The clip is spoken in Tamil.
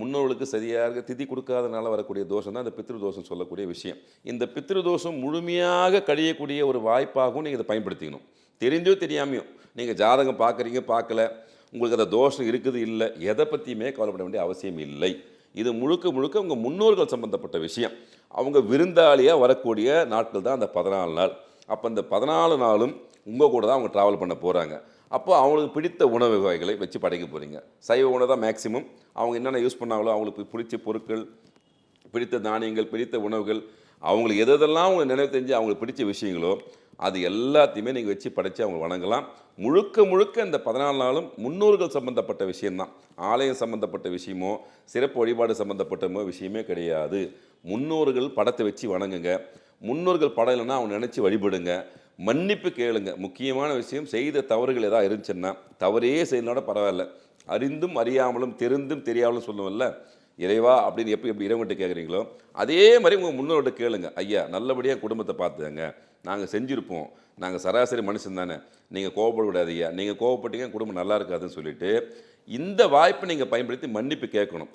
முன்னோர்களுக்கு சரியாக திதி கொடுக்காதனால வரக்கூடிய தோஷம் தான் இந்த பித்ரு தோஷம் சொல்லக்கூடிய விஷயம். இந்த பித்ரு தோஷம் முழுமையாக கழியக்கூடிய ஒரு வாய்ப்பாகவும் நீங்கள் இதை பயன்படுத்திக்கணும். தெரிஞ்சோ தெரியாமையோ நீங்கள் ஜாதகம் பார்க்குறீங்க பார்க்கல உங்களுக்கு அந்த தோஷம் இருக்குது இல்லை எதை பற்றியுமே கவலைப்பட வேண்டிய அவசியம் இல்லை. இது முழுக்க முழுக்க உங்கள் முன்னோர்கள் சம்பந்தப்பட்ட விஷயம். அவங்க விருந்தாளியாக வரக்கூடிய நாட்கள் தான் அந்த பதினாலு நாள். அப்போ இந்த பதினாலு நாளும் உங்கள் கூட தான் அவங்க ட்ராவல் பண்ண போகிறாங்க அப்போ அவங்களுக்கு பிடித்த உணவு வகைகளை வச்சு படைக்க போகிறீங்க சைவ உணவு தான் மேக்ஸிமம் அவங்க என்னென்ன யூஸ் பண்ணாங்களோ அவங்களுக்கு பிடிச்ச பொருட்கள் பிடித்த தானியங்கள் பிடித்த உணவுகள் அவங்களுக்கு எது எதெல்லாம் அவங்க நினைவு தெரிஞ்சு அவங்களுக்கு பிடிச்ச விஷயங்களோ அது எல்லாத்தையுமே நீங்கள் வச்சு படைத்து அவங்க வணங்கலாம். முழுக்க முழுக்க இந்த பதினாலு நாளும் முன்னோர்கள் சம்பந்தப்பட்ட விஷயம்தான். ஆலயம் சம்பந்தப்பட்ட விஷயமோ சிறப்பு வழிபாடு சம்பந்தப்பட்ட விஷயமே கிடையாது. முன்னோர்கள் படத்தை வச்சு வணங்குங்க. முன்னோர்கள் படம் இல்லைன்னா அவங்க நினச்சி வழிபடுங்க. மன்னிப்பு கேளுங்க. முக்கியமான விஷயம் செய்த தவறுகள் ஏதாவது இருந்துச்சுன்னா தவறே செய்யலோட பரவாயில்ல. அறிந்தும் அறியாமலும் தெரிந்தும் தெரியாமலும் சொல்லுவோம்ல இறைவா அப்படின்னு எப்படி எப்படி இறைவன்கிட்ட கேட்குறீங்களோ அதே மாதிரி உங்கள் முன்னோர்கிட்ட கேளுங்க. ஐயா நல்லபடியாக குடும்பத்தை பார்த்துங்க நாங்கள் செஞ்சுருப்போம். நாங்கள் சராசரி மனுஷன் தானே. நீங்கள் கோவப்படக்கூடாது ஐயா நீங்கள் கோவப்பட்டீங்க குடும்பம் நல்லா இருக்காதுன்னு சொல்லிட்டு இந்த வாய்ப்பை நீங்கள் பயன்படுத்தி மன்னிப்பு கேட்கணும்.